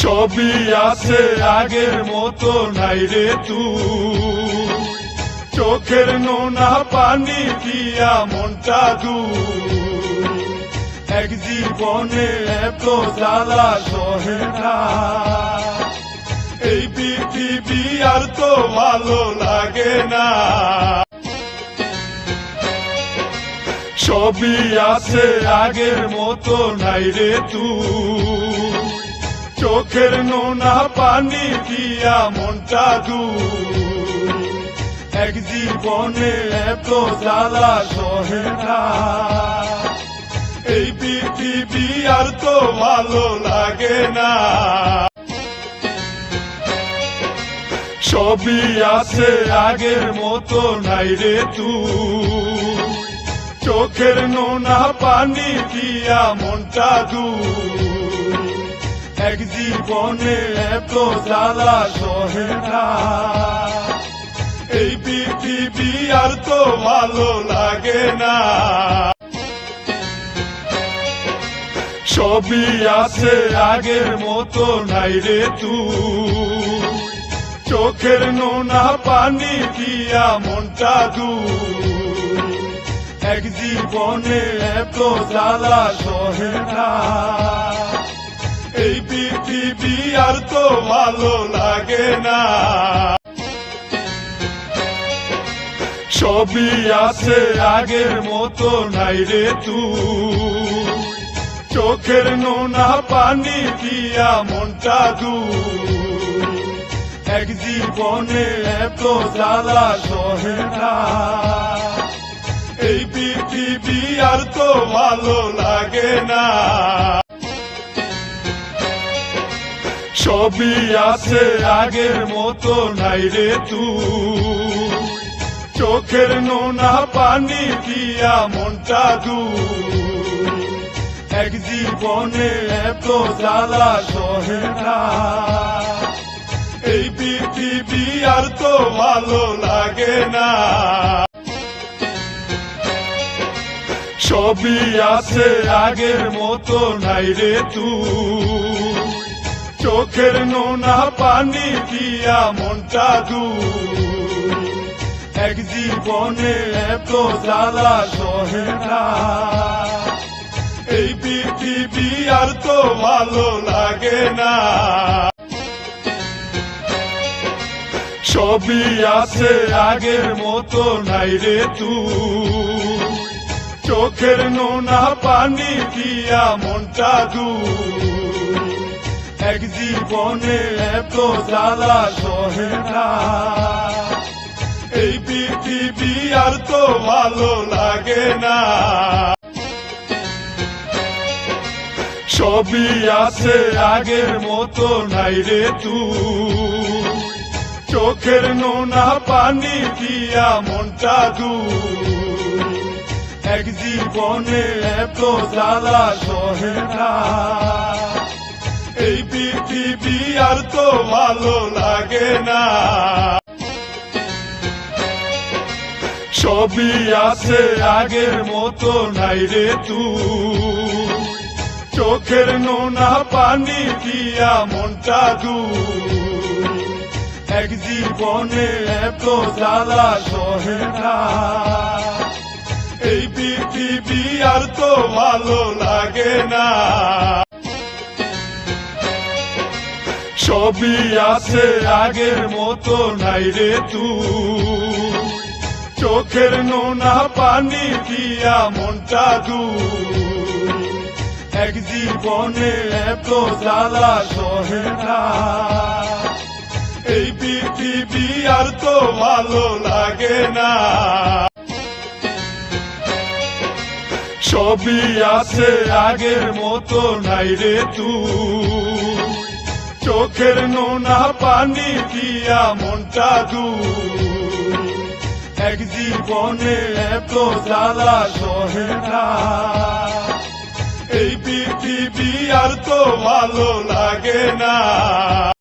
সবই আছে আগের মতো নাই রে তু চোখের নোনা পানি দিয়া মনটা দু এক জীবনে এত জ্বালা সহে না। এই পৃথিবী আর তো ভালো লাগে না। সবই আছে আগের মতো নাই রে তুই। চোখের নোনা পানি দিয়া মনটা দু এক জীবনে এত জ্বালা সহে না। এই পৃথিবী আর তো ভালো লাগে না। সবই আছে আগের মতো নাই রে তুই। চোখের নোনা পানি দিয়া মনটা দু এক জীবনে এত জ্বালা সহে না। এই পৃথিবী আর তো ভালো লাগে না। সবই আছে আগের মতো নাই রে তুই চোখের নোনা পানি দিয়া মনটা দু। এক জীবনে এত জ্বালা সহে না। আর তো ভালো লাগে না। সবই আছে আগের মতো নাই রে তুই। চোখের নোনা পানি দিয়া মনটা দু এক জীবনে এত জ্বালা সহে না। এই পৃথিবী আর তো ভালো লাগে না। সবই আছে, আগের মতো নাই রে তুই চোখের নোনা পানি দিয়া মনটা দু এক জীবনে এত জ্বালা সহে না। এই পৃথিবী আর তো ভালো লাগে না। সবই আছে, আগের মতো নাই রে তুই চোখের নোনা পানি দিয়া মনটা দু এক জীবনে এত জ্বালা সহে না। এই পৃথিবী আর তো ভালো লাগে না। সবই আছে আগের মতো নাই রে তুই। চোখের নোনা পানি দিয়া মনটা দু এক জীবনে এত জ্বালা সহে না। এই পৃথিবী আর তো ভালো লাগে না। সবই আছে আগের মতো নাই রে তুই। চোখের নোনা পানি দিয়া মনটা দু এক জীবনে এত জ্বালা সহে না। এই পৃথিবী আর তো ভালো লাগে না। সবই আছে আগের মতো নাই রে তুই। চোখের নোনা পানি দিয়া মনটা দু এক জীবনে এত জ্বালা সহে না। এই পৃথিবী আর তো ভালো লাগে না। সবই আছে আগের মতো নাই রে তুই। চোখের নোনা পানি দিয়া মনটা দু এক জীবনে এত জ্বালা সহে না। এই পৃথিবী আর তো ভালো লাগে না। সবই আছে আগের মতো নাই রে তুই। চোখের নোনা পানি দিয়া মনটা দু এক জীবনে এত জ্বালা সহে না। এই পৃথিবী আর তো ভালো লাগে না।